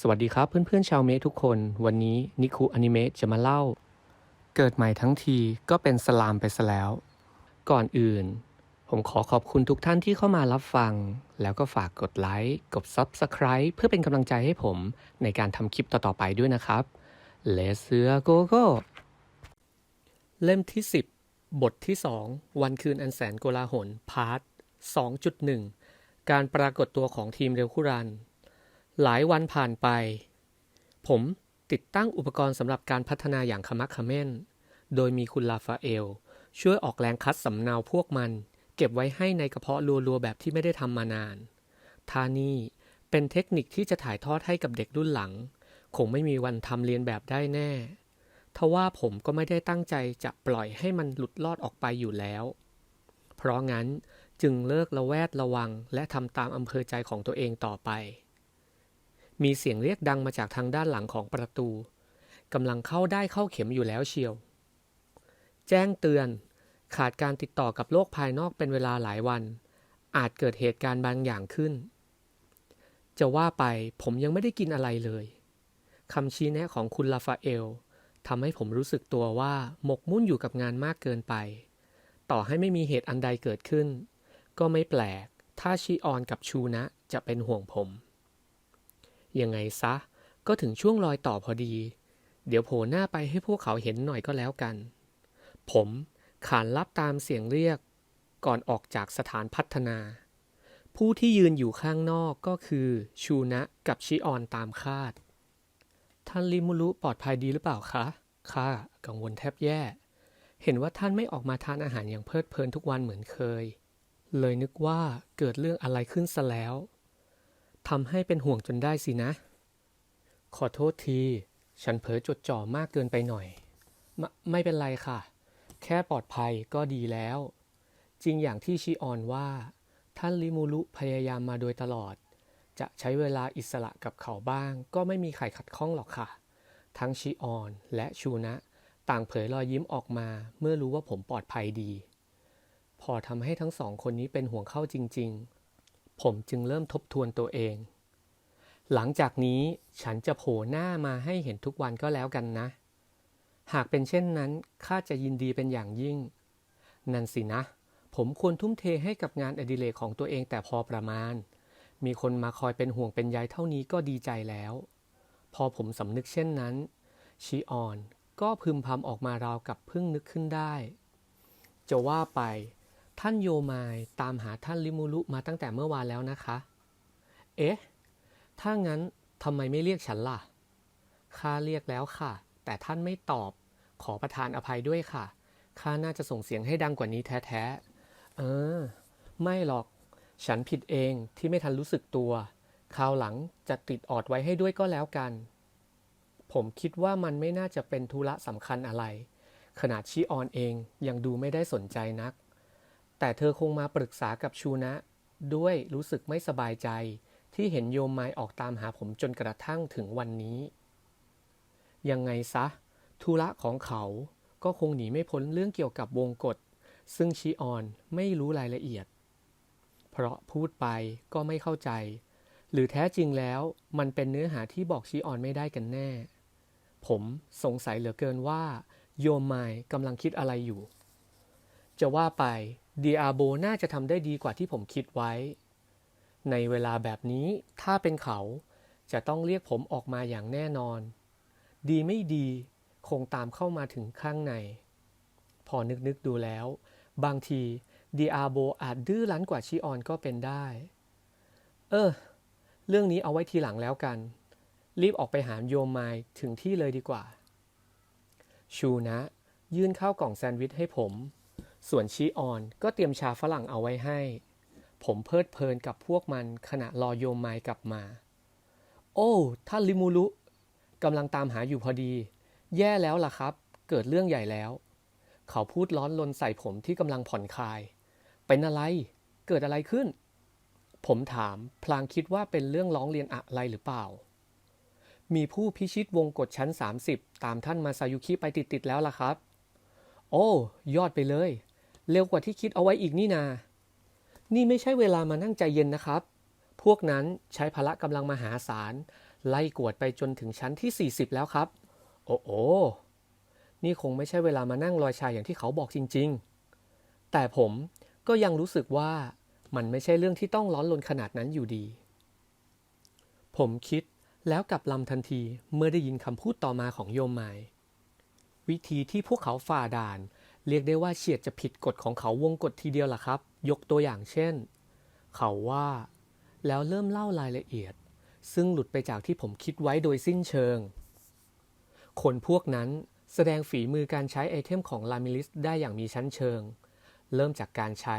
สวัสดีครับเพื่อนๆชาวเมะทุกคน วันนี้นิคุอนิเมะจะมาเล่า เกิดใหม่ทั้งทีก็เป็นสลามไปซะแล้ว ก่อนอื่น ผมขอขอบคุณทุกท่านที่เข้ามารับฟัง แล้วก็ฝากกดไลค์กด Subscribe เพื่อเป็นกำลังใจให้ผมในการทำคลิปต่อๆไปด้วยนะครับเลเสือโกโก้เล่มที่ 10 บทที่ 2 วันคืนอันแสนโกลาหลพาร์ท2.1 การปรากฏตัวของทีมเรวคุรัน หลายวันผ่านไป ผมติดตั้งอุปกรณ์สำหรับการพัฒนาอย่างขมักเขม้น โดยมีคุณลาฟาเอล ช่วยออกแรงคัดสำเนาพวกมัน เก็บไว้ให้ในกระเพาะรัวๆแบบที่ไม่ได้ทำมานานท่านี่เป็นเทคนิคที่จะถ่ายทอดให้กับเด็กรุ่นหลัง คงไม่มีวันทำเรียนแบบได้แน่ทว่าผมก็ไม่ได้ตั้งใจจะปล่อยให้มันหลุดลอดออกไปอยู่แล้ว เพราะงั้นจึงเลิกระแวดระวังและทำตามอำเภอใจของตัวเองต่อไป มีเสียงเรียกดังมาจากทางด้านหลังของประตูกำลังเข้าได้เข้าเข็มอยู่แล้วเชียว แจ้งเตือน ขาดการติดต่อกับโลกภายนอกเป็นเวลาหลายวัน อาจเกิดเหตุการณ์บางอย่างขึ้น จะว่าไปผมยังไม่ได้กินอะไรเลยคำชี้แนะของคุณลาฟาเอลทำให้ผมรู้สึกตัวว่าหมกมุ่นอยู่กับงานมากเกินไป ต่อให้ไม่มีเหตุอันใดเกิดขึ้น ก็ไม่แปลก ถ้าชีออนกับชูนะจะเป็นห่วงผม ยังไงซะ ก็ถึงช่วงรอยต่อพอดี เดี๋ยวโผล่หน้าไปให้พวกเขาเห็นหน่อยก็แล้วกัน ผมขานรับตามเสียงเรียก ก่อนออกจากสถานพัฒนา ผู้ที่ยืนอยู่ข้างนอกก็คือ ชูนะกับชิออนตามคาด ท่านริมุรุปลอดภัยดีหรือเปล่าคะข้ากังวลแทบแย่ เห็นว่าท่านไม่ออกมาทานอาหารอย่างเพลิดเพลินทุกวันเหมือนเคย เลยนึกว่าเกิดเรื่องอะไรขึ้นซะแล้ว ทำให้เป็นห่วงจนได้สินะ ขอโทษที ฉันเผลอจดจ่อมากเกินไปหน่อยไมไม่เป็นไรค่ะ แค่ปลอดภัยก็ดีแล้ว จริงอย่างที่ชิออนว่า ท่านลิมูรุพยายามมาโดยตลอด จะใช้เวลาอิสระกับเขาบ้าง ก็ไม่มีใครขัดข้องหรอกค่ะ ทั้งชิออนและชูนะ ต่างเผยรอยยิ้มออกมาเมื่อรู้ว่าผมปลอดภัยดี พอทำให้ทั้งสองคนนี้เป็นห่วงเข้าจริง ๆ ผมจึงเริ่มทบทวนตัวเอง หลังจากนี้ฉันจะโผล่หน้ามาให้เห็นทุกวันก็แล้วกันนะ หากเป็นเช่นนั้นข้าจะยินดีเป็นอย่างยิ่ง นั่นสินะ ผมควรทุ่มเทให้กับงานอดิเรกของตัวเองแต่พอประมาณ มีคนมาคอยเป็นห่วงเป็นใยเท่านี้ก็ดีใจแล้ว พอผมสำนึกเช่นนั้นชีออนก็พึมพำออกมาราวกับเพิ่งนึกขึ้นได้ จะว่าไป ท่านโยมายตามหาท่านลิมูรุมาตั้งแต่เมื่อวานแล้วนะคะ เอ๊ะ ถ้างั้นทำไมไม่เรียกฉันล่ะ ข้าเรียกแล้วค่ะ แต่ท่านไม่ตอบ ขอประทานอภัยด้วยค่ะ ข้าน่าจะส่งเสียงให้ดังกว่านี้แท้ๆ เออ ไม่หรอก ฉันผิดเองที่ไม่ทันรู้สึกตัว คราวหลังจะติดออดไว้ให้ด้วยก็แล้วกัน ผมคิดว่ามันไม่น่าจะเป็นธุระสำคัญอะไร ขนาดชีออนเองยังดูไม่ได้สนใจนัก แต่เธอคงมาปรึกษากับชูนะ ด้วยรู้สึกไม่สบายใจ ที่เห็นโยมไมออกตามหาผมจนกระทั่งถึงวันนี้ ยังไงซะ ธุระของเขาก็คงหนีไม่พ้นเรื่องเกี่ยวกับวงกฎซึ่งชีออนไม่รู้รายละเอียด เพราะพูดไปก็ไม่เข้าใจ หรือแท้จริงแล้วมันเป็นเนื้อหาที่บอกชีออนไม่ได้กันแน่ ผมสงสัยเหลือเกินว่า โยมไมกำลังคิดอะไรอยู่ จะว่าไปดีอาโบน่าจะทำได้ดีกว่าที่ผมคิดไว้ ในเวลาแบบนี้ถ้าเป็นเขาจะต้องเรียกผมออกมาอย่างแน่นอน ดีไม่ดีคงตามเข้ามาถึงข้างใน พอนึกนึกดูแล้ว บางทีดีอาโบอาจดื้อรั้นกว่าชิออนก็เป็นได้ เออ เรื่องนี้เอาไว้ทีหลังแล้วกัน รีบออกไปหาโยมไมถึงที่เลยดีกว่า ชูนะ ยื่นข้าวกล่องแซนด์วิชให้ผม ส่วนชีออนก็เตรียมชาฝรั่งเอาไว้ให้ ผมเพลิดเพลินกับพวกมันขณะรอโยมไมายกลับมา โอ้ท่านลิมูรุกำลังตามหาอยู่พอดี แย่แล้วล่ะครับ เกิดเรื่องใหญ่แล้ว เขาพูดร้อนลนใส่ผมที่กำลังผ่อนคลาย เป็นอะไร เกิดอะไรขึ้น ผมถามพลางคิดว่าเป็นเรื่องร้องเรียนอะไรหรือเปล่า มีผู้พิชิตวงกฎชั้น 30 ตามท่านมาซายุคิไปติดๆแล้วล่ะครับ โอ้ ยอดไปเลย เร็วกว่าที่คิดเอาไว้อีกนี่นา นี่ไม่ใช่เวลามานั่งใจเย็นนะครับ พวกนั้นใช้พละกำลังมหาศาล ไล่กวดไปจนถึงชั้นที่ 40 แล้วครับ โอ้โอนี่คงไม่ใช่เวลามานั่งลอยชายอย่างที่เขาบอกจริง ๆ แต่ผมก็ยังรู้สึกว่ามันไม่ใช่เรื่องที่ต้องร้อนรนขนาดนั้นอยู่ดี ผมคิดแล้วกลับลำทันทีเมื่อได้ยินคำพูดต่อมาของโยมหมายวิธีที่พวกเขาฝ่าด่าน เรียกได้ว่าเฉียดจะผิดกฎของเขาวงกฎทีเดียวล่ะครับ ยกตัวอย่างเช่น เขาว่า แล้วเริ่มเล่ารายละเอียด ซึ่งหลุดไปจากที่ผมคิดไว้โดยสิ้นเชิง คนพวกนั้นแสดงฝีมือการใช้ไอเทมของลามิลิสได้อย่างมีชั้นเชิง เริ่มจากการใช้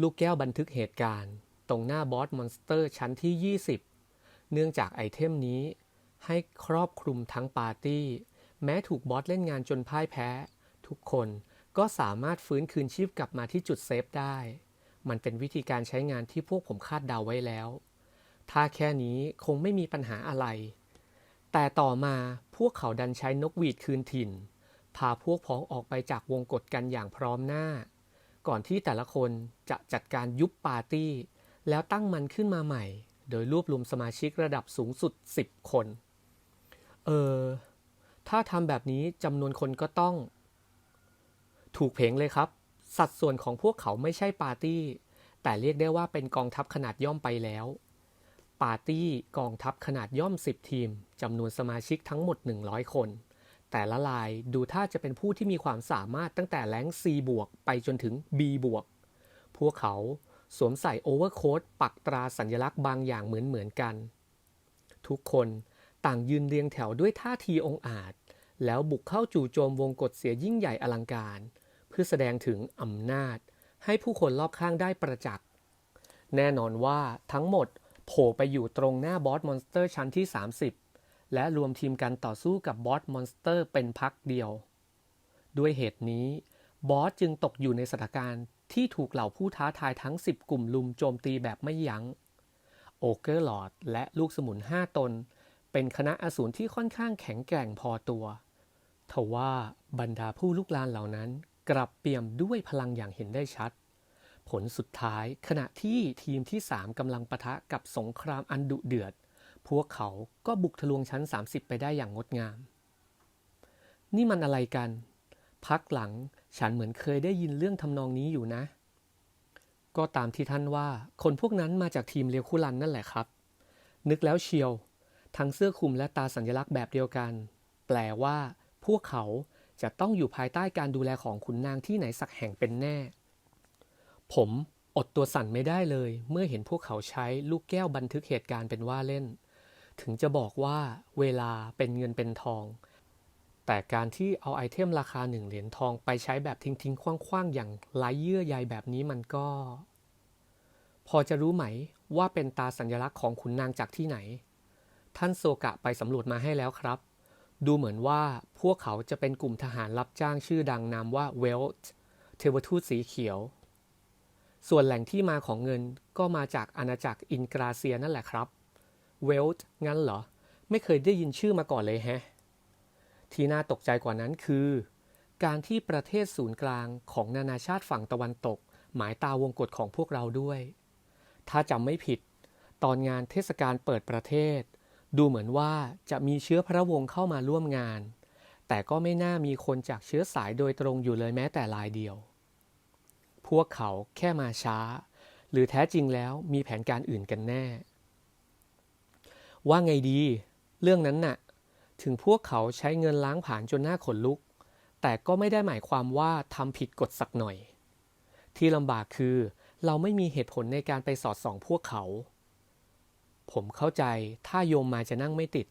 ลูกแก้วบันทึกเหตุการณ์ ตรงหน้าบอสมอนสเตอร์ชั้นที่ 20 เนื่องจากไอเทมนี้ ให้ครอบคลุมทั้งปาร์ตี้ แม้ถูกบอสเล่นงานจนพ่ายแพ้ ทุกคน ก็สามารถฟื้นคืนชีพกลับมาที่จุดเซฟได้ มันเป็นวิธีการใช้งานที่พวกผมคาดเดาไว้แล้ว ถ้าแค่นี้คงไม่มีปัญหาอะไร แต่ต่อมาพวกเขาดันใช้นกหวีดคืนถิ่น พาพวกพ้องออกไปจากวงกฏกันอย่างพร้อมหน้า ก่อนที่แต่ละคนจะจัดการยุบปาร์ตี้ แล้วตั้งมันขึ้นมาใหม่ โดยรวบรวมสมาชิกระดับสูงสุด 10 คน เออ ถ้าทำแบบนี้จำนวนคนก็ต้อง ถูกเพงเลยครับ สัดส่วนของพวกเขาไม่ใช่ปาร์ตี้ แต่เรียกได้ว่าเป็นกองทัพขนาดย่อมไปแล้ว ปาร์ตี้กองทัพขนาดย่อม 10 ทีมจำนวนสมาชิกทั้งหมด 100 คน แต่ละลายดูท่าจะเป็นผู้ที่มีความสามารถตั้งแต่แรง C บวกไปจนถึง B บวกพวกเขาสวมใส่โอเวอร์โค้ทปักตราสัญลักษณ์บางอย่างเหมือนเหมือนกัน ทุกคนต่างยืนเรียงแถวด้วยท่าทีองอาจ แล้วบุกเข้าจู่โจมวงกฏเสียยิ่งใหญ่อลังการ พื่อแสดงถึงอำนาจ ให้ผู้คนรอบข้างได้ประจักษ์ แน่นอนว่าทั้งหมดโผล่ไปอยู่ตรงหน้าบอสมอนสเตอร์ชั้นที่ 30 และรวมทีมกันต่อสู้กับบอสมอนสเตอร์เป็นพักเดียว ด้วยเหตุนี้ บอสจึงตกอยู่ในสถานการณ์ที่ถูกเหล่าผู้ท้าทายทั้ง 10 กลุ่มลุมโจมตีแบบไม่ยัง้ง โอเกอร์ลอดและลูกสมุน 5 ตน เป็นคณะอสูรที่ค่อนข้างแข็งแกร่งพอตัวทว่าบรรดาผู้ลุกลานเหล่านั้น กลับเปี่ยมด้วยพลังอย่างเห็นได้ชัด ผลสุดท้ายขณะที่ทีมที่ 3กำลังปะทะกับสงครามอันดุเดือด พวกเขาก็บุกทะลวงชั้น 30 ไปได้อย่างงดงาม นี่มันอะไรกัน พักหลังฉันเหมือนเคยได้ยินเรื่องทำนองนี้อยู่นะ ก็ตามที่ท่านว่าคนพวกนั้นมาจากทีมเลียวคุลันนั่นแหละครับ นึกแล้วเชียว ทั้งเสื้อคลุมและตาสัญลักษณ์แบบเดียวกัน แปลว่า พวกเขา จะต้องอยู่ภายใต้การดูแลของขุนนางที่ไหนสักแห่งเป็นแน่ ผมอดตัวสั่นไม่ได้เลย เมื่อเห็นพวกเขาใช้ลูกแก้วบันทึกเหตุการณ์เป็นว่าเล่น ถึงจะบอกว่าเวลาเป็นเงินเป็นทอง แต่การที่เอาไอเทมราคาหนึ่งเหรียญทองไปใช้แบบทิ้งๆคว้างๆ อย่างไร้เยื่อใยแบบนี้มันก็ พอจะรู้ไหมว่าเป็นตาสัญลักษณ์ของขุนนางจากที่ไหน ท่านโซกะไปสำรวจมาให้แล้วครับ ดูเหมือนว่าพวกเขาจะเป็นกลุ่มทหารรับจ้างชื่อดังนามว่าเวลต์เทวทูตสีเขียว ส่วนแหล่งที่มาของเงินก็มาจากอาณาจักรอินกราเซียนั่นแหละครับ เวลต์งั้นเหรอ ไม่เคยได้ยินชื่อมาก่อนเลยแฮะ ที่น่าตกใจกว่านั้นคือ การที่ประเทศศูนย์กลางของนานาชาติฝั่งตะวันตก หมายตาวงกฏของพวกเราด้วย ถ้าจำไม่ผิด ตอนงานเทศกาลเปิดประเทศ ดูเหมือนว่าจะมีเชื้อพระวงศ์เข้ามาร่วมงาน แต่ก็ไม่น่ามีคนจากเชื้อสายโดยตรงอยู่เลยแม้แต่รายเดียว พวกเขาแค่มาช้า หรือแท้จริงแล้วมีแผนการอื่นกันแน่ ว่าไงดี เรื่องนั้นน่ะ ถึงพวกเขาใช้เงินล้างผ่านจนหน้าขนลุก แต่ก็ไม่ได้หมายความว่าทำผิดกฎสักหน่อย ที่ลำบากคือเราไม่มีเหตุผลในการไปสอดส่องพวกเขา ผมเข้าใจถ้าโยมมาจะนั่งไม่ติด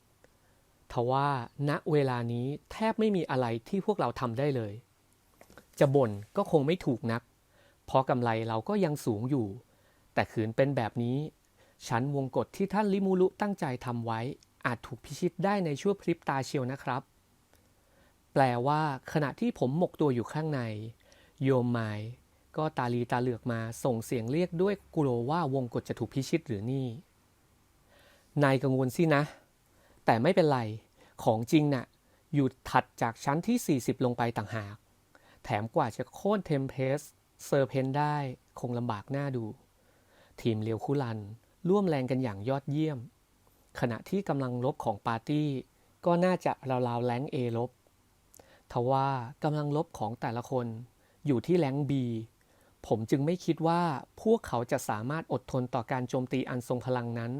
ทว่าณเวลานี้แทบไม่มีอะไรที่พวกเราทำได้เลย จะบ่นก็คงไม่ถูกนัก เพราะกำไรเราก็ยังสูงอยู่ แต่ขืนเป็นแบบนี้ ชั้นวงกฏที่ท่านลิมูลุตั้งใจทำไว้ อาจถูกพิชิตได้ในชั่วพริบตาเชียวนะครับ แปลว่าขณะที่ผมหมกตัวอยู่ข้างใน โยมไมายก็ตาลีตาเหลือกมาส่งเสียงเรียกด้วยกลัวว่าวงกฏจะถูกพิชิตหรือนี่ นายกังวลสินะ แต่ไม่เป็นไร ของจริงน่ะ อยู่ถัดจากชั้นที่ 40 ลงไปต่างหาก แถมกว่าจะโค่นเทมเพสเซอร์เพนได้คงลำบากหน้าดู ทีมเลียวคุลัน ร่วมแรงกันอย่างยอดเยี่ยม ขณะที่กำลังลบของปาร์ตี้ก็น่าจะราวๆแรงเอลบ ทว่ากำลังลบของแต่ละคนอยู่ที่แรงบีผมจึงไม่คิดว่าพวกเขาจะสามารถอดทนต่อการโจมตีอันทรงพลังนั้น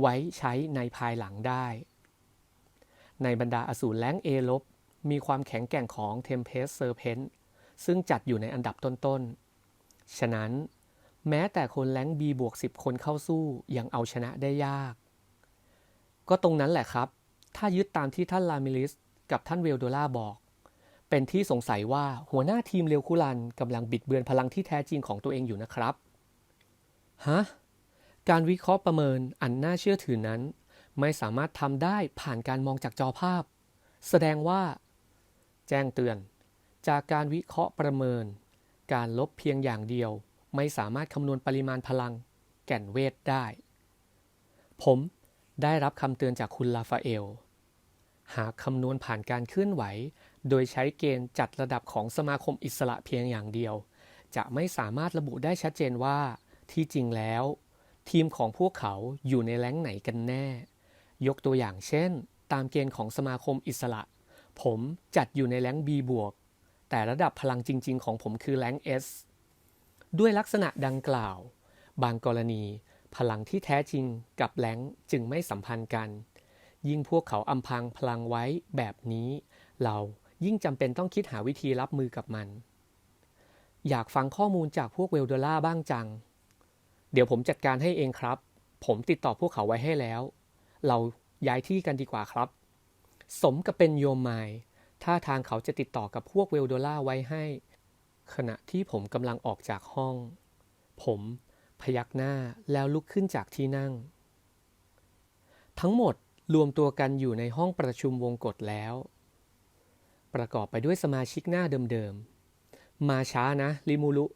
ไว้ใช้ในภายหลังได้ ในบรรดาอสูรแรงเอลบมีความแข็งแกร่งของ Tempest Serpent ซึ่งจัดอยู่ในอันดับต้นๆ ฉะนั้น แม้แต่คนแรงบีบวก10 คนเข้าสู้ยังเอาชนะได้ยาก ก็ตรงนั้นแหละครับ ถ้ายึดตามที่ท่านลามิลิสกับท่านเวลโดล่าบอก เป็นที่สงสัยว่าหัวหน้าทีมเรียวคุลันกำลังบิดเบือนพลังที่แท้จริงของตัวเองอยู่นะครับ ฮะ การวิเคราะห์ประเมินอันน่าเชื่อถือนั้น ไม่สามารถทำได้ผ่านการมองจากจอภาพ แสดงว่า แจ้งเตือน จากการวิเคราะห์ประเมิน การลบเพียงอย่างเดียว ไม่สามารถคำนวณปริมาณพลัง แก่นเวทได้ ผมได้รับคำเตือนจากคุณลาฟาเอล หากคำนวณผ่านการเคลื่อนไหว โดยใช้เกณฑ์จัดระดับของสมาคมอิสระเพียงอย่างเดียว จะไม่สามารถระบุได้ชัดเจนว่า ที่จริงแล้ว ทีมของพวกเขาอยู่ในแรงไหนกันแน่ ยกตัวอย่างเช่น ตามเกณฑ์ของสมาคมอิสระ ผมจัดอยู่ในแรง B บวก แต่ระดับพลังจริง ๆ ของผมคือแรง S ด้วยลักษณะดังกล่าว บางกรณี พลังที่แท้จริงกับแรงจึงไม่สัมพันธ์กัน ยิ่งพวกเขาอำพรางพลังไว้แบบนี้ เรายิ่งจำเป็นต้องคิดหาวิธีรับมือกับมัน อยากฟังข้อมูลจากพวกเวลเดล่าบ้างจัง เดี๋ยวผมจัดการให้เองครับ ผมติดต่อพวกเขาไว้ให้แล้ว เราย้ายที่กันดีกว่าครับ สมกับเป็นโยมไมายท่าทางเขาจะติดต่อกับพวกเวลโดล่าไว้ให้ ขณะที่ผมกำลังออกจากห้อง ผมพยักหน้าแล้วลุกขึ้นจากที่นั่ง ทั้งหมดรวมตัวกันอยู่ในห้องประชุมวงกฏแล้ว ประกอบไปด้วยสมาชิกหน้าเดิมๆ มาช้านะริมูรุ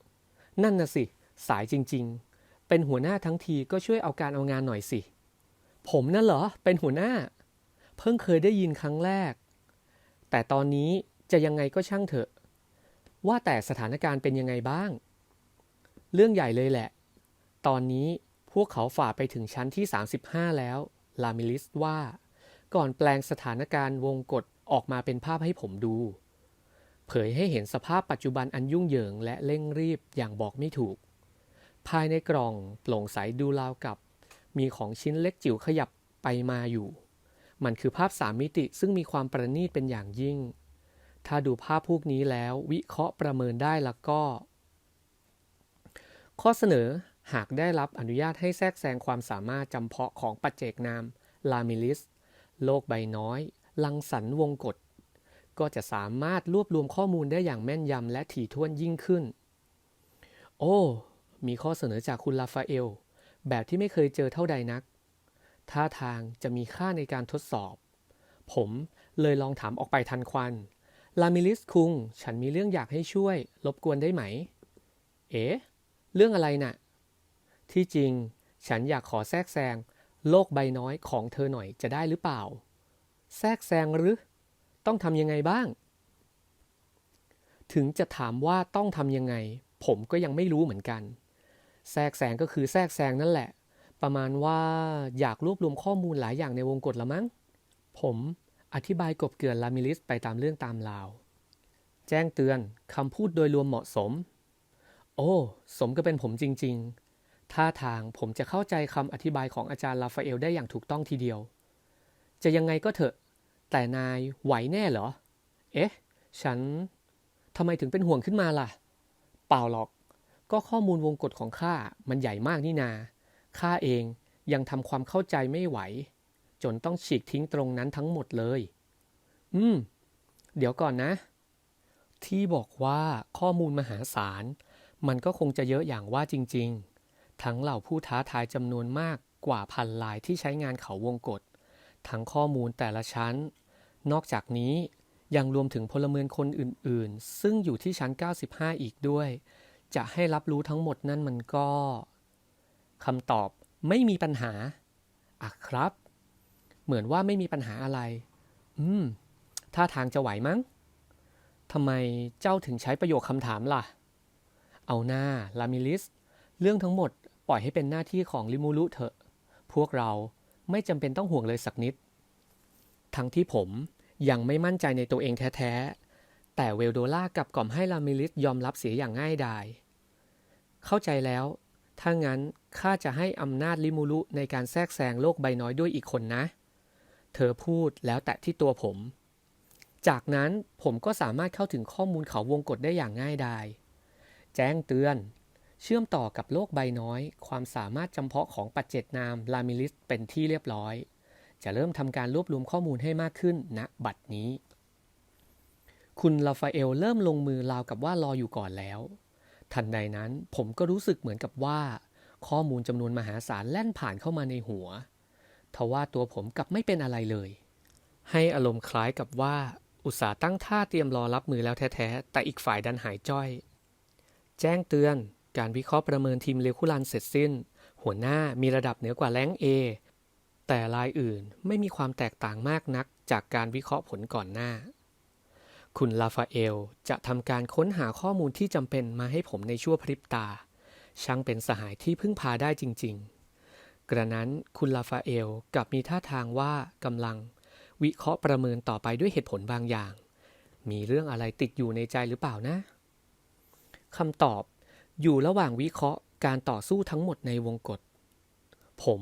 นั่นน่ะสิ สายจริง ๆ เป็นหัวหน้าทั้งทีก็ช่วยเอาการเอางานหน่อยสิ ผมนั่นเหรอ เป็นหัวหน้า เพิ่งเคยได้ยินครั้งแรก แต่ตอนนี้จะยังไงก็ช่างเถอะ ว่าแต่สถานการณ์เป็นยังไงบ้าง เรื่องใหญ่เลยแหละ ตอนนี้พวกเขาฝ่าไปถึงชั้นที่ 35 แล้ว ลามิลิสว่า ก่อนแปลงสถานการณ์วงกฏออกมาเป็นภาพให้ผมดู เผยให้เห็นสภาพปัจจุบันอันยุ่งเหยิงและเร่งรีบอย่างบอกไม่ถูก ภายในกล่องโปร่งใสดูราวกับ มีของชิ้นเล็กจิ๋วขยับไปมาอยู่ มันคือภาพสามมิติซึ่งมีความประณีตเป็นอย่างยิ่ง ถ้าดูภาพพวกนี้แล้ววิเคราะห์ประเมินได้แล้วก็ ข้อเสนอหากได้รับอนุญาตให้แทรกแซงความสามารถจำเพาะของปัจเจกนามลามิลิส โลกใบน้อย ลังสรรวงกฏก็จะสามารถรวบรวมข้อมูลได้อย่างแม่นยำและถี่ถ้วนยิ่งขึ้น โอ้ มีข้อเสนอจากคุณลาฟาเอล แบบที่ไม่เคยเจอเท่าใดนัก ท่าทางจะมีค่าในการทดสอบ ผมเลยลองถามออกไปทันควัน ลามิลิสคุง ฉันมีเรื่องอยากให้ช่วย รบกวนได้ไหม เอ๊ะเรื่องอะไรน่ะ ที่จริง ฉันอยากขอแทรกแซง โลกใบน้อยของเธอหน่อยจะได้หรือเปล่า แทรกแซงหรือ ต้องทำยังไงบ้าง ถึงจะถามว่าต้องทำยังไง ผมก็ยังไม่รู้เหมือนกัน แทรกแซงก็คือแทรกแซงนั่นแหละ ประมาณว่าอยากรวบรวมข้อมูลหลายอย่างในวงกฏละมั้ง ผมอธิบายกบเกลื่อนลามิลิสไปตามเรื่องตามราว แจ้งเตือนคำพูดโดยรวมเหมาะสม โอ้ สมก็เป็นผมจริง ๆ ท่าทางผมจะเข้าใจคำอธิบายของอาจารย์ลาฟาเอลได้อย่างถูกต้องทีเดียว จะยังไงก็เถอะ แต่นายไหวแน่เหรอ เอ๊ะ ฉันทำไมถึงเป็นห่วงขึ้นมาล่ะ เปล่าหรอก ก็ข้อมูลวงกฏของข้ามันใหญ่มากนี่นาข้าเองยังทำความเข้าใจไม่ไหว จนต้องฉีกทิ้งตรงนั้นทั้งหมดเลย อืม เดี๋ยวก่อนนะ ที่บอกว่าข้อมูลมหาศาล มันก็คงจะเยอะอย่างว่าจริง ๆ ทั้งเหล่าผู้ท้าทายจำนวนมากกว่าพันลายที่ใช้งานเขาวงกฏทั้งข้อมูลแต่ละชั้น นอกจากนี้ยังรวมถึงพลเมืองคนอื่น ๆ ซึ่งอยู่ที่ชั้น 95 อีกด้วย จะให้รับรู้ทั้งหมดนั่นมันก็คำตอบไม่มีปัญหาอะครับ เหมือนว่าไม่มีปัญหาอะไร อืมท่าทางจะไหวมั้งทำไมเจ้าถึงใช้ประโยคคำถามล่ะ เอาหน้าลามิลิส เรื่องทั้งหมดปล่อยให้เป็นหน้าที่ของลิมูรุเถอะ พวกเราไม่จำเป็นต้องห่วงเลยสักนิด ทั้งที่ผมยังไม่มั่นใจในตัวเองแท้ ๆ แต่เวลโดล่ากลับกล่อมให้ลามิลิสยอมรับเสียอย่างง่ายดาย เข้าใจแล้ว ถ้างั้นข้าจะให้อำนาจลิมูรุในการแทรกแซงโลกใบน้อยด้วยอีกคนนะ เธอพูดแล้วแตะที่ตัวผม จากนั้นผมก็สามารถเข้าถึงข้อมูลเขาวงกฏได้อย่างง่ายดาย แจ้งเตือน เชื่อมต่อกับโลกใบน้อย ความสามารถจำเพาะของปัจเจกนามลามิลิสเป็นที่เรียบร้อย จะเริ่มทำการรวบรวมข้อมูลให้มากขึ้นณบัดนี้ คุณลาฟาเอลเริ่มลงมือราวกับว่ารออยู่ก่อนแล้ว ทันใดนั้นผมก็รู้สึกเหมือนกับว่า ข้อมูลจำนวนมหาศาลแล่นผ่านเข้ามาในหัว ทว่าตัวผมกลับไม่เป็นอะไรเลย ให้อารมณ์คล้ายกับว่าอุตสาห์ตั้งท่าเตรียมรอรับมือแล้วแท้ๆ แต่อีกฝ่ายดันหายจ้อย แจ้งเตือนการวิเคราะห์ประเมินทีมเลคุลันเสร็จสิ้น หัวหน้ามีระดับเหนือกว่าแรงเอแต่รายอื่นไม่มีความแตกต่างมากนักจากการวิเคราะห์ผลก่อนหน้า คุณลาฟาเอลจะทำการค้นหาข้อมูลที่จำเป็นมาให้ผมในชั่วพริบตา ช่างเป็นสหายที่พึ่งพาได้จริง ๆ กระนั้นคุณลาฟาเอลกลับมีท่าทางว่ากำลัง วิเคราะห์ประเมินต่อไปด้วยเหตุผลบางอย่าง มีเรื่องอะไรติดอยู่ในใจหรือเปล่านะคำตอบอยู่ระหว่างวิเคราะห์การต่อสู้ทั้งหมดในวงกฏผม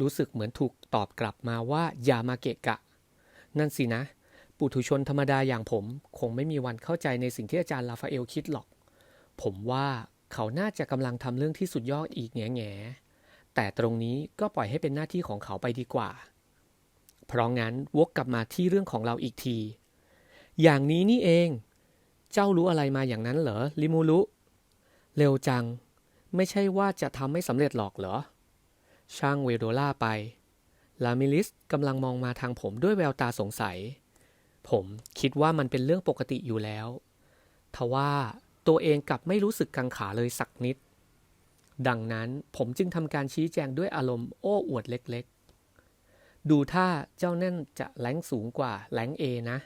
รู้สึกเหมือนถูกตอบกลับมาว่าอย่ามาเกะกะ นั่นสินะ ปุถุชนธรรมดาอย่างผมคงไม่มีวันเข้าใจในสิ่งที่อาจารย์ลาฟาเอลคิดหรอก ผมว่าเขาน่าจะกำลังทำเรื่องที่สุดยอดอีกแง่แง่ๆแต่ตรงนี้ก็ปล่อยให้เป็นหน้าที่ของเขาไปดีกว่า เพราะงั้นวกกลับมาที่เรื่องของเราอีกที อย่างนี้นี่เอง เจ้ารู้อะไรมาอย่างนั้นเหรอลิมูรุเร็วจัง ไม่ใช่ว่าจะทำไม่สำเร็จหรอกเหรอ ช่างเวโดล่าไป ลามิลิสกำลังมองมาทางผมด้วยแววตาสงสัย ผมคิดว่ามันเป็นเรื่องปกติอยู่แล้ว ทว่าตัวเองกลับไม่รู้สึกกังขาเลยสักนิด ดังนั้นผมจึงทำการชี้แจงด้วยอารมณ์โอ้อวดเล็กๆ ดูท่าเจ้านั่นจะแรงสูงกว่าแรงเอนะ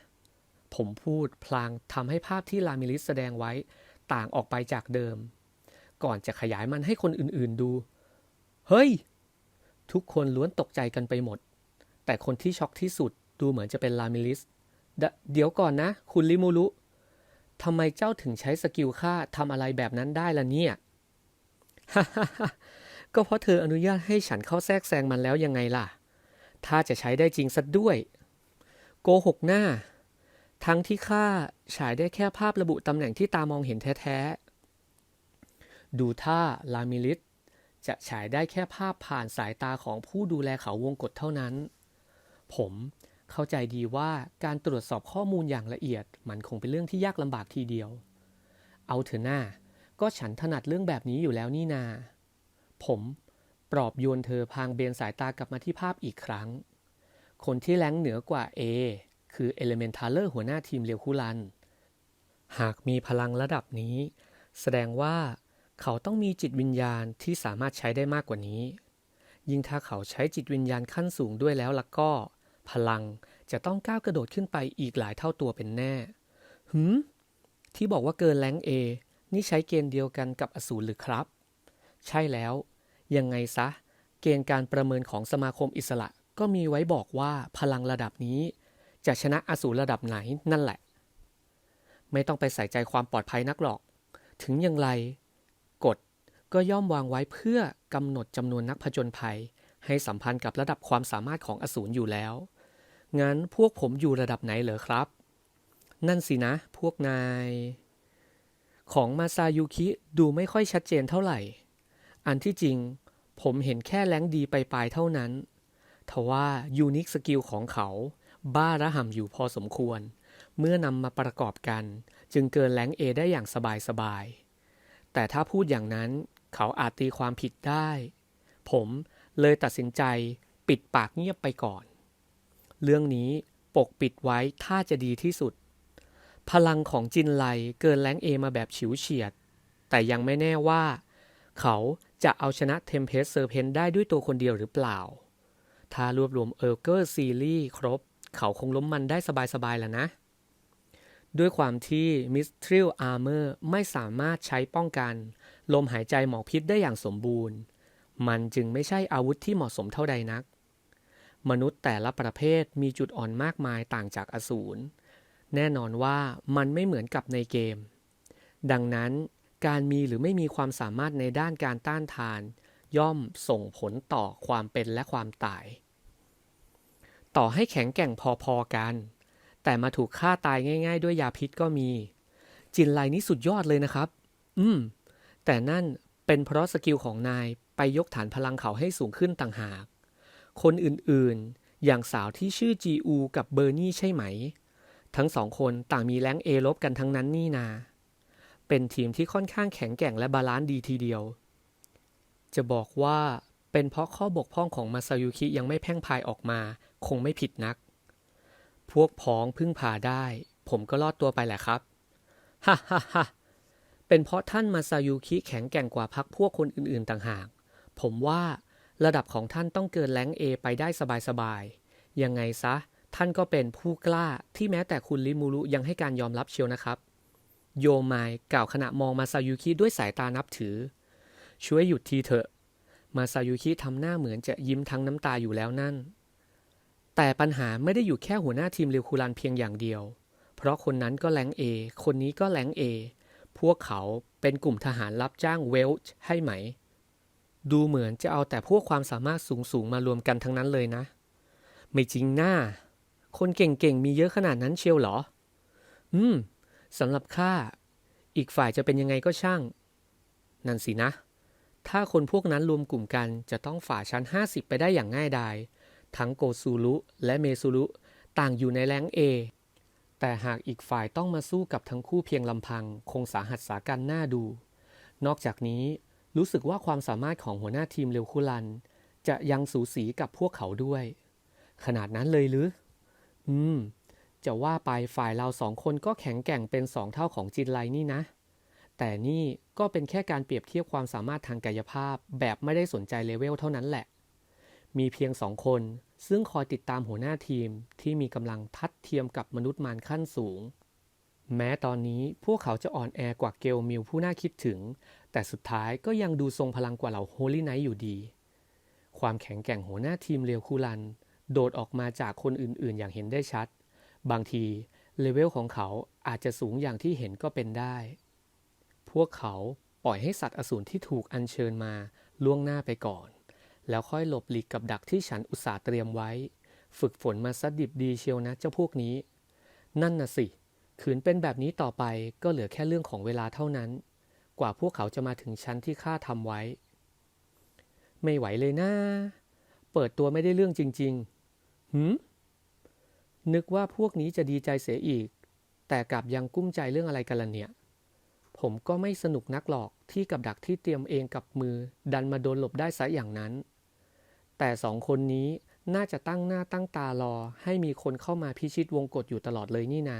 ผมพูดพลางทำให้ภาพที่ลามิลิสแสดงไว้ต่างออกไปจากเดิม ก่อนจะขยายมันให้คนอื่นๆดู เฮ้ย ทุกคนล้วนตกใจกันไปหมด แต่คนที่ช็อกที่สุดดูเหมือนจะเป็นลามิลิส เดเดี๋ยวก่อนนะ คุณลิมูรุทำไมเจ้าถึงใช้สกิลฆ่าทำอะไรแบบนั้นได้ล่ะเนี่ย ก็เพราะเธออนุญาตให้ฉันเข้าแทรกแซงมันแล้วยังไงล่ะ ถ้าจะใช้ได้จริงซะด้วย โกหกหน้า ทั้งที่ข้าฉายได้แค่ภาพระบุตำแหน่งที่ตามองเห็นแท้ๆ ดูท่าลามิลิสจะฉายได้แค่ภาพผ่านสายตาของผู้ดูแลเขาวงกฏเท่านั้น ผม เข้าใจดีว่าการตรวจสอบข้อมูลอย่างละเอียด มันคงเป็นเรื่องที่ยากลำบากทีเดียว เอาเถอะหน้า ก็ฉันถนัดเรื่องแบบนี้อยู่แล้วนี่นา ผมปลอบโยนเธอพางเบนสายตากลับมาที่ภาพอีกครั้ง คนที่แรงเหนือกว่า A คือเอเลเมนทาเลอร์หัวหน้าทีมเลียวคุลัน หากมีพลังระดับนี้ แสดงว่าเขาต้องมีจิตวิญญาณที่สามารถใช้ได้มากกว่านี้ ยิ่งถ้าเขาใช้จิตวิญญาณขั้นสูงด้วยแล้วล่ะก็ พลังจะต้องก้าวกระโดดขึ้นไปอีกหลายเท่าตัวเป็นแน่หืมที่บอกว่าเกินแรงเอนี่ใช้เกณฑ์เดียวกันกับอสูรหรือครับ ใช่แล้ว ยังไงซะ เกณฑ์การประเมินของสมาคมอิสระก็มีไว้บอกว่าพลังระดับนี้ จะชนะอสูรระดับไหนนั่นแหละ ไม่ต้องไปใส่ใจความปลอดภัยนักหรอก ถึงอย่างไร กฎก็ย่อมวางไว้เพื่อกำหนดจำนวนนักผจญภัย ให้สัมพันธ์กับระดับความสามารถของอสูรอยู่แล้ว งั้นพวกผมอยู่ระดับไหนเหรอครับ นั่นสินะ พวกนาย ของมาซายุคิดูไม่ค่อยชัดเจนเท่าไหร่ อันที่จริง ผมเห็นแค่แรงดีไปลายๆเท่านั้น ทว่ายูนิคสกิลของเขา บ้าระห่ำอยู่พอสมควร เมื่อนำมาประกอบกัน จึงเกินแรงเอได้อย่างสบายๆแต่ถ้าพูดอย่างนั้น เขาอาจตีความผิดได้ ผมเลยตัดสินใจปิดปากเงียบไปก่อน เรื่องนี้ปกปิดไว้ถ้าจะดีที่สุด พลังของจินไลเกินแรงเอมาแบบฉิวเฉียด แต่ยังไม่แน่ว่า เขาจะเอาชนะเทมเพสเซอร์เพนได้ด้วยตัวคนเดียวหรือเปล่า ถ้ารวบรวมเออร์เกอร์ซีรีส์ครบ เขาคงล้มมันได้สบายๆแล้วนะ ด้วยความที่มิสทริลอาร์เมอร์ไม่สามารถใช้ป้องกัน ลมหายใจหมอกพิษได้อย่างสมบูรณ์ มันจึงไม่ใช่อาวุธที่เหมาะสมเท่าใดนัก มนุษย์แต่ละประเภทมีจุดอ่อนมากมายต่างจากอสูร แน่นอนว่ามันไม่เหมือนกับในเกม ดังนั้นการมีหรือไม่มีความสามารถในด้านการต้านทาน ย่อมส่งผลต่อความเป็นและความตาย ต่อให้แข็งแกร่งพอๆกัน แต่มาถูกฆ่าตายง่าย ๆ ด้วยยาพิษก็มี จินไลนี่สุดยอดเลยนะครับ อืม แต่นั่นเป็นเพราะสกิลของนายไปยกฐานพลังเขาให้สูงขึ้นต่างหาก คนอื่นๆ อย่างสาวที่ชื่อจีอูกับเบอร์นี่ใช่ไหม ทั้งสองคนต่างมีแรงเอลบกันทั้งนั้นนี่นา เป็นทีมที่ค่อนข้างแข็งแกร่งและบาลานซ์ดีทีเดียว จะบอกว่าเป็นเพราะข้อบกพร่องของมาซายุคิยังไม่แพ่งพายออกมา คงไม่ผิดนัก พวกพ้องพึ่งพาได้ ผมก็รอดตัวไปแหละครับ ฮ่าฮ่าฮ่าเป็นเพราะท่านมาซายุคิแข็งแกร่งกว่าพักพวกคนอื่นๆ ต่างหาก ผมว่า ระดับของท่านต้องเกินแรงเอไปได้สบายๆ ยังไงซะ ท่านก็เป็นผู้กล้าที่แม้แต่คุณลิมูรุยังให้การยอมรับเชียวนะครับ โยมายกล่าวขณะมองมาซายุคิด้วยสายตานับถือ ช่วยหยุดทีเถอะ มาซายุคิทำหน้าเหมือนจะยิ้มทั้งน้ำตาอยู่แล้วนั่น แต่ปัญหาไม่ได้อยู่แค่หัวหน้าทีมเรียวคูรันเพียงอย่างเดียว เพราะคนนั้นก็แรงเอคนนี้ก็แรงเอพวกเขาเป็นกลุ่มทหารรับจ้างเวลช์ให้ไหม ดูเหมือนจะเอาแต่พวกความสามารถสูงๆมารวมกันทั้งนั้นเลยนะ ไม่จริงหน้า คนเก่งๆ มีเยอะขนาดนั้นเชียวเหรอ อืมสำหรับข้าอีกฝ่ายจะเป็นยังไงก็ช่าง นั่นสินะ ถ้าคนพวกนั้นรวมกลุ่มกันจะต้องฝ่าชั้น 50 ไปได้อย่างง่ายดายทั้งโกซูรุและเมซูรุต่างอยู่ในแรงเอแต่หากอีกฝ่ายต้องมาสู้กับทั้งคู่เพียงลำพัง คงสาหัสสากันน่าดู นอกจากนี้ รู้สึกว่าความสามารถของหัวหน้าทีมเรวคุลัน จะยังสูสีกับพวกเขาด้วย ขนาดนั้นเลยหรือ อืม จะว่าไปฝ่ายเราสองคนก็แข็งแกร่งเป็นสองเท่าของจินไลนี่นะ แต่นี่ก็เป็นแค่การเปรียบเทียบความสามารถทางกายภาพแบบไม่ได้สนใจเลเวลเท่านั้นแหละ มีเพียงสองคน ซึ่งคอยติดตามหัวหน้าทีมที่มีกำลังทัดเทียมกับมนุษย์มารขั้นสูงแม้ตอนนี้พวกเขาจะอ่อนแอกว่าเกลมิลผู้น่าคิดถึง แต่สุดท้ายก็ยังดูทรงพลังกว่าเหล่าโฮลี่ไนท์อยู่ดี ความแข็งแกร่งหัวหน้าทีมเรียวคูลัน โดดออกมาจากคนอื่นๆ อย่างเห็นได้ชัด บางทีเลเวลของเขาอาจจะสูงอย่างที่เห็นก็เป็นได้ พวกเขาปล่อยให้สัตว์อสูรที่ถูกอัญเชิญมาล่วงหน้าไปก่อน แล้วค่อยหลบหลีกกับดักที่ฉันอุตส่าห์เตรียมไว้ ฝึกฝนมาซะดิบดีเชียวนะเจ้าพวกนี้ นั่นน่ะสิขืนเป็นแบบนี้ต่อไปก็เหลือแค่เรื่องของเวลาเท่านั้น กว่าพวกเขาจะมาถึงชั้นที่ข้าทำไว้ ไม่ไหวเลยนะเปิดตัวไม่ได้เรื่องจริงๆหืมนึกว่าพวกนี้จะดีใจเสียอีก แต่กลับยังกุ้มใจเรื่องอะไรกันล่ะเนี่ย ผมก็ไม่สนุกนักหรอกที่กับดักที่เตรียมเองกับมือ ดันมาโดนหลบได้ซะอย่างนั้น แต่สองคนนี้น่าจะตั้งหน้าตั้งตารอ ให้มีคนเข้ามาพิชิตวงกฏอยู่ตลอดเลยนี่นา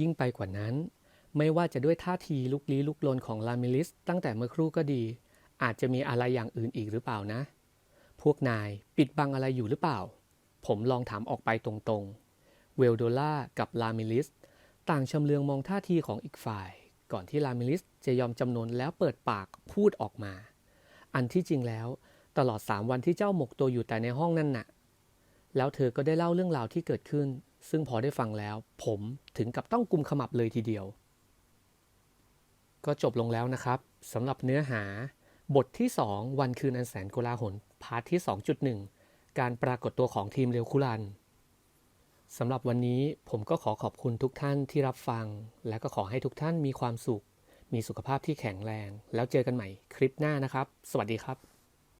ยิ่งไปกว่านั้น ไม่ว่าจะด้วยท่าทีลุกลี้ลุกลนของลามิลิสตั้งแต่เมื่อครู่ก็ดี อาจจะมีอะไรอย่างอื่นอีกหรือเปล่านะ พวกนายปิดบังอะไรอยู่หรือเปล่า ผมลองถามออกไปตรงๆ เวลโดล่ากับลามิลิสต่างชำเลืองมองท่าทีของอีกฝ่าย ก่อนที่ลามิลิสจะยอมจำนนแล้วเปิดปากพูดออกมา อันที่จริงแล้ว ตลอดสามวันที่เจ้าหมกตัวอยู่แต่ในห้องนั่นน่ะ แล้วเธอก็ได้เล่าเรื่องราวที่เกิดขึ้น ซึ่งพอได้ฟังแล้ว ผมถึงกับต้องกุมขมับเลยทีเดียว ก็จบลงแล้วนะครับสำหรับเนื้อหา บทที่ 2 วันคืนอันแสนโกลาหลพาร์ทที่ 2.1 การปรากฏตัวของทีมเรียวคุรันสำหรับวันนี้ผมก็ขอขอบคุณทุกท่านที่รับฟัง และก็ขอให้ทุกท่านมีความสุข มีสุขภาพที่แข็งแรง แล้วเจอกันใหม่คลิปหน้านะครับ สวัสดีครับ